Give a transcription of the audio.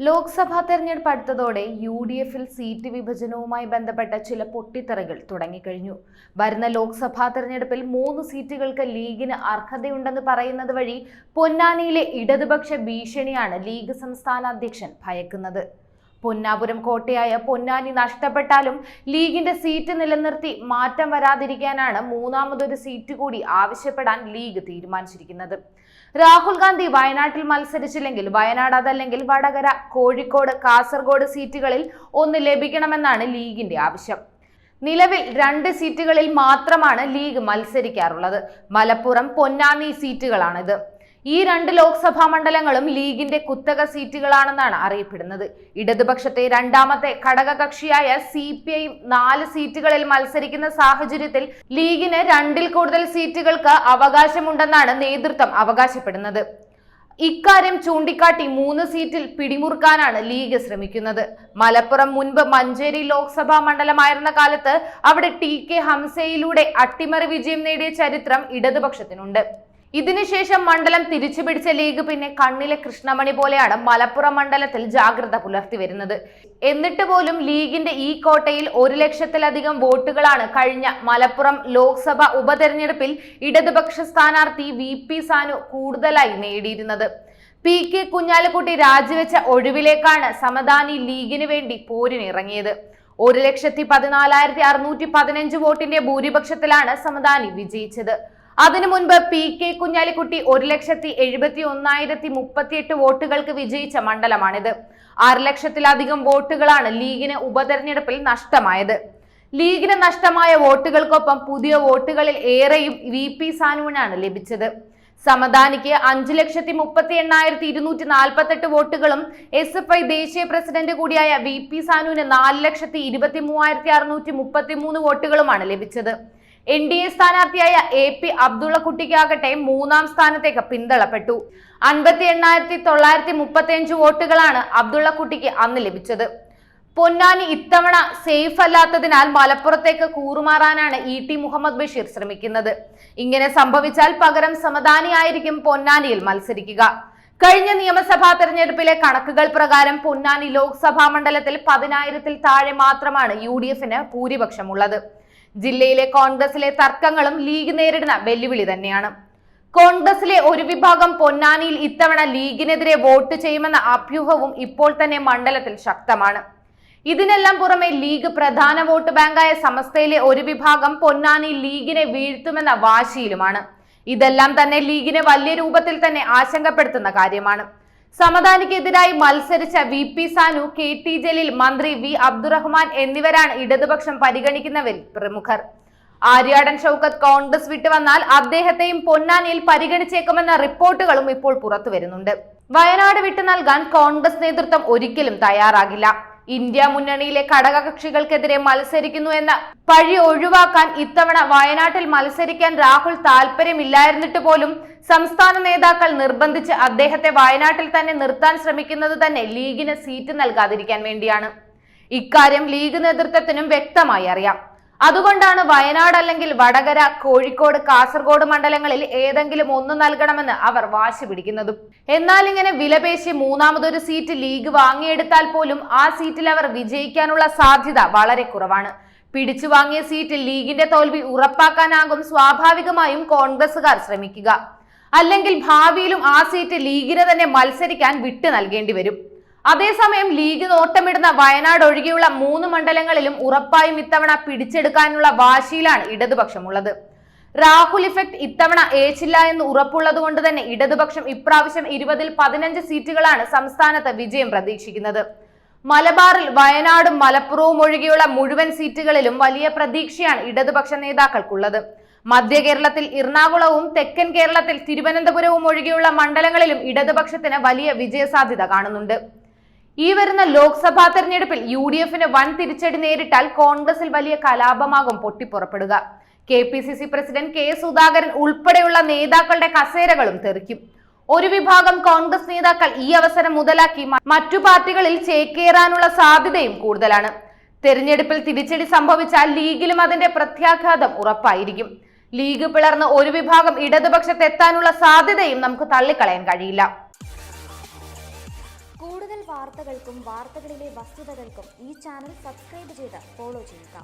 ലോക്സഭാ തെരഞ്ഞെടുപ്പ് അടുത്തതോടെ U D എഫിൽ സീറ്റ് വിഭജനവുമായി ബന്ധപ്പെട്ട ചില പൊട്ടിത്തെറികൾ തുടങ്ങിക്കഴിഞ്ഞു. വരുന്ന ലോക്സഭാ തെരഞ്ഞെടുപ്പിൽ മൂന്ന് സീറ്റുകൾക്ക് ലീഗിന് അർഹതയുണ്ടെന്ന് പറയുന്നത് വഴി പൊന്നാനിയിലെ ഇടതുപക്ഷ ഭീഷണിയാണ് ലീഗ് സംസ്ഥാന അധ്യക്ഷൻ ഭയക്കുന്നത്. പൊന്നാപുരം കോട്ടയായ പൊന്നാനി നഷ്ടപ്പെട്ടാലും ലീഗിന്റെ സീറ്റ് നിലനിർത്തി മാറ്റം വരാതിരിക്കാനാണ് മൂന്നാമതൊരു സീറ്റ് കൂടി ആവശ്യപ്പെടാൻ ലീഗ് തീരുമാനിച്ചിരിക്കുന്നത്. രാഹുൽ ഗാന്ധി വയനാട്ടിൽ മത്സരിച്ചില്ലെങ്കിൽ വയനാട് അതല്ലെങ്കിൽ വടകര കോഴിക്കോട് കാസർഗോഡ് സീറ്റുകളിൽ ഒന്ന് ലഭിക്കണമെന്നാണ് ലീഗിന്റെ ആവശ്യം. നിലവിൽ രണ്ട് സീറ്റുകളിൽ മാത്രമാണ് ലീഗ് മത്സരിക്കാറുള്ളത്. മലപ്പുറം പൊന്നാനി സീറ്റുകളാണിത്. ഈ രണ്ട് ലോക്സഭാ മണ്ഡലങ്ങളും ലീഗിന്റെ കുത്തക സീറ്റുകളാണെന്നാണ് അറിയപ്പെടുന്നത്. ഇടതുപക്ഷത്തെ രണ്ടാമത്തെ ഘടകകക്ഷിയായ സി പി ഐ നാല് സീറ്റുകളിൽ മത്സരിക്കുന്ന സാഹചര്യത്തിൽ ലീഗിന് രണ്ടിൽ കൂടുതൽ സീറ്റുകൾക്ക് അവകാശമുണ്ടെന്നാണ് നേതൃത്വം അവകാശപ്പെടുന്നത്. ഇക്കാര്യം ചൂണ്ടിക്കാട്ടി മൂന്ന് സീറ്റിൽ പിടിമുറുക്കാനാണ് ലീഗ് ശ്രമിക്കുന്നത്. മലപ്പുറം മുൻപ് മഞ്ചേരി ലോക്സഭാ മണ്ഡലമായിരുന്ന കാലത്ത് അവിടെ ടി കെ ഹംസയിലൂടെ അട്ടിമറി വിജയം നേടിയ ചരിത്രം ഇടതുപക്ഷത്തിനുണ്ട്. ഇതിനുശേഷം മണ്ഡലം തിരിച്ചുപിടിച്ച ലീഗ് പിന്നെ കണ്ണിലെ കൃഷ്ണമണി പോലെയാണ് മലപ്പുറം മണ്ഡലത്തിൽ ജാഗ്രത പുലർത്തി വരുന്നത്. എന്നിട്ട് പോലും ലീഗിന്റെ ഈ കോട്ടയിൽ ഒരു ലക്ഷത്തിലധികം വോട്ടുകളാണ് കഴിഞ്ഞ മലപ്പുറം ലോക്സഭ ഉപതെരഞ്ഞെടുപ്പിൽ ഇടതുപക്ഷ സ്ഥാനാർത്ഥി വി പി സാനു കൂടുതലായി നേടിയിരുന്നത്. പി കെ കുഞ്ഞാലിക്കുട്ടി രാജിവെച്ച ഒഴിവിലേക്കാണ് സമദാനി ലീഗിന് വേണ്ടി പോരിനിറങ്ങിയത് ഒരു ലക്ഷത്തി പതിനാലായിരത്തി അറുന്നൂറ്റി പതിനഞ്ച് വോട്ടിന്റെ ഭൂരിപക്ഷത്തിലാണ് സമദാനി വിജയിച്ചത്. അതിനു മുൻപ് പി കെ കുഞ്ഞാലിക്കുട്ടി ഒരു ലക്ഷത്തി എഴുപത്തി ഒന്നായിരത്തി മുപ്പത്തിയെട്ട് വോട്ടുകൾക്ക് വിജയിച്ച മണ്ഡലമാണിത്. ആറ് ലക്ഷത്തിലധികം വോട്ടുകളാണ് ലീഗിന് ഉപതെരഞ്ഞെടുപ്പിൽ നഷ്ടമായത്. ലീഗിന് നഷ്ടമായ വോട്ടുകൾക്കൊപ്പം പുതിയ വോട്ടുകളിൽ ഏറെയും വി പി സാനുവിനാണ് ലഭിച്ചത്. സമദാനിക്ക് അഞ്ചു ലക്ഷത്തി മുപ്പത്തി എണ്ണായിരത്തി ഇരുന്നൂറ്റി നാൽപ്പത്തെട്ട് വോട്ടുകളും എസ് എഫ് ഐ ദേശീയ പ്രസിഡന്റ് കൂടിയായ വി പി സാനുവിന് നാല് ലക്ഷത്തി ഇരുപത്തി മൂവായിരത്തി അറുന്നൂറ്റി മുപ്പത്തി മൂന്ന് വോട്ടുകളുമാണ് ലഭിച്ചത്. എൻ ഡി എ സ്ഥാനാർത്ഥിയായ എ പി അബ്ദുള്ള കുട്ടിക്കാകട്ടെ മൂന്നാം സ്ഥാനത്തേക്ക് പിന്തള്ളപ്പെട്ടു. അൻപത്തി എണ്ണായിരത്തി തൊള്ളായിരത്തി മുപ്പത്തി അഞ്ച് വോട്ടുകളാണ് അബ്ദുള്ള കുട്ടിക്ക് അന്ന് ലഭിച്ചത്. പൊന്നാനി ഇത്തവണ സേഫ് അല്ലാത്തതിനാൽ മലപ്പുറത്തേക്ക് കൂറുമാറാനാണ് ഇ ടി മുഹമ്മദ് ബഷീർ ശ്രമിക്കുന്നത്. ഇങ്ങനെ സംഭവിച്ചാൽ പകരം സമദാനിയായിരിക്കും പൊന്നാനിയിൽ മത്സരിക്കുക. കഴിഞ്ഞ നിയമസഭാ തെരഞ്ഞെടുപ്പിലെ കണക്കുകൾ പ്രകാരം പൊന്നാനി ലോക്സഭാ മണ്ഡലത്തിൽ പതിനായിരത്തിൽ താഴെ മാത്രമാണ് യു ഡി എഫിന് ഭൂരിപക്ഷമുള്ളത്. ജില്ലയിലെ കോൺഗ്രസിലെ തർക്കങ്ങളും ലീഗ് നേരിടുന്ന വെല്ലുവിളി തന്നെയാണ്. കോൺഗ്രസിലെ ഒരു വിഭാഗം പൊന്നാനിയിൽ ഇത്തവണ ലീഗിനെതിരെ വോട്ട് ചെയ്യുമെന്ന അഭ്യൂഹവും ഇപ്പോൾ തന്നെ മണ്ഡലത്തിൽ ശക്തമാണ്. ഇതിനെല്ലാം പുറമെ ലീഗ് പ്രധാന വോട്ട് ബാങ്കായ സമസ്തയിലെ ഒരു വിഭാഗം പൊന്നാനി ലീഗിനെ വീഴ്ത്തുമെന്ന വാശിയിലുമാണ്. ഇതെല്ലാം തന്നെ ലീഗിനെ വലിയ രൂപത്തിൽ തന്നെ ആശങ്കപ്പെടുത്തുന്ന കാര്യമാണ്. സമദാനിക്കെതിരായി മത്സരിച്ച V P Sanu K T Jaleel മന്ത്രി വി അബ്ദുറഹ്മാൻ എന്നിവരാണ് ഇടതുപക്ഷം പരിഗണിക്കുന്നവരിൽ പ്രമുഖർ. ആര്യാടൻ ഷൗക്കത്ത് കോൺഗ്രസ് വിട്ടുവന്നാൽ അദ്ദേഹത്തെയും പൊന്നാനിയിൽ പരിഗണിച്ചേക്കുമെന്ന റിപ്പോർട്ടുകളും ഇപ്പോൾ പുറത്തു വരുന്നുണ്ട് വയനാട് വിട്ടു നൽകാൻ കോൺഗ്രസ് നേതൃത്വം ഒരിക്കലും തയ്യാറാകില്ല. ഇന്ത്യ മുന്നണിയിലെ ഘടകകക്ഷികൾക്കെതിരെ മത്സരിക്കുന്നു എന്ന പഴി ഒഴിവാക്കാൻ ഇത്തവണ വയനാട്ടിൽ മത്സരിക്കാൻ രാഹുൽ താല്പര്യമില്ലായിരുന്നിട്ട് പോലും സംസ്ഥാന നേതാക്കൾ നിർബന്ധിച്ച് അദ്ദേഹത്തെ വയനാട്ടിൽ തന്നെ നിർത്താൻ ശ്രമിക്കുന്നത് തന്നെ ലീഗിന് സീറ്റ് നൽകാതിരിക്കാൻ വേണ്ടിയാണ്. ഇക്കാര്യം ലീഗ് നേതൃത്വത്തിനും വ്യക്തമായി അറിയാം. അതുകൊണ്ടാണ് വയനാട് അല്ലെങ്കിൽ വടകര കോഴിക്കോട് കാസർഗോഡ് മണ്ഡലങ്ങളിൽ ഏതെങ്കിലും ഒന്ന് നൽകണമെന്ന് അവർ വാശി പിടിക്കുന്നതും. എന്നാൽ ഇങ്ങനെ വിലപേശി മൂന്നാമതൊരു സീറ്റ് ലീഗ് വാങ്ങിയെടുത്താൽ പോലും ആ സീറ്റിൽ അവർ വിജയിക്കാനുള്ള സാധ്യത വളരെ കുറവാണ്. പിടിച്ചു വാങ്ങിയ സീറ്റിൽ ലീഗിന്റെ തോൽവി ഉറപ്പാക്കാനാകും സ്വാഭാവികമായും കോൺഗ്രസുകാർ ശ്രമിക്കുക. അല്ലെങ്കിൽ ഭാവിയിലും ആ സീറ്റ് ലീഗിന് തന്നെ മത്സരിക്കാൻ വിട്ടു നൽകേണ്ടി വരും. അതേസമയം ലീഗ് നോട്ടമിടുന്ന വയനാട് ഒഴികെയുള്ള മൂന്ന് മണ്ഡലങ്ങളിലും ഉറപ്പായും ഇത്തവണ പിടിച്ചെടുക്കാനുള്ള വാശിയിലാണ് ഇടതുപക്ഷമുള്ളത്. രാഹുൽ ഇഫക്ട് ഇത്തവണ ഏച്ചില്ല എന്ന് ഉറപ്പുള്ളത് കൊണ്ട് തന്നെ ഇടതുപക്ഷം ഇപ്രാവശ്യം ഇരുപതിൽ പതിനഞ്ച് സീറ്റുകളാണ് സംസ്ഥാനത്ത് വിജയം പ്രതീക്ഷിക്കുന്നത്. മലബാറിൽ വയനാടും മലപ്പുറവും ഒഴികെയുള്ള മുഴുവൻ സീറ്റുകളിലും വലിയ പ്രതീക്ഷയാണ് ഇടതുപക്ഷ നേതാക്കൾക്കുള്ളത്. മധ്യ കേരളത്തിൽ എറണാകുളവും തെക്കൻ കേരളത്തിൽ തിരുവനന്തപുരവും ഒഴികെയുള്ള മണ്ഡലങ്ങളിലും ഇടതുപക്ഷത്തിന് വലിയ വിജയസാധ്യത കാണുന്നുണ്ട്. ഈ വരുന്ന ലോക്സഭാ തെരഞ്ഞെടുപ്പിൽ യു ഡി എഫിന് വൻ തിരിച്ചടി നേരിട്ടാൽ കോൺഗ്രസിൽ വലിയ കലാപമാകും പൊട്ടിപ്പുറപ്പെടുക. K P C C president K Sudhakaran ഉൾപ്പെടെയുള്ള നേതാക്കളുടെ കസേരകളും തെറിക്കും. ഒരു വിഭാഗം കോൺഗ്രസ് നേതാക്കൾ ഈ അവസരം മുതലാക്കി മറ്റു പാർട്ടികളിൽ ചേക്കേറാനുള്ള സാധ്യതയും കൂടുതലാണ്. തെരഞ്ഞെടുപ്പിൽ തിരിച്ചടി സംഭവിച്ചാൽ ലീഗിലും അതിന്റെ പ്രത്യാഘാതം ഉറപ്പായിരിക്കും. ലീഗ് പിളർന്ന് ഒരു വിഭാഗം ഇടതുപക്ഷത്തെത്താനുള്ള സാധ്യതയും നമുക്ക് തള്ളിക്കളയാൻ കഴിയില്ല. കൂടുതൽ വാർത്തകൾക്കും വാർത്തകളിലെ വസ്തുതകൾക്കും ഈ ചാനൽ സബ്സ്ക്രൈബ് ചെയ്ത് ഫോളോ ചെയ്യുക.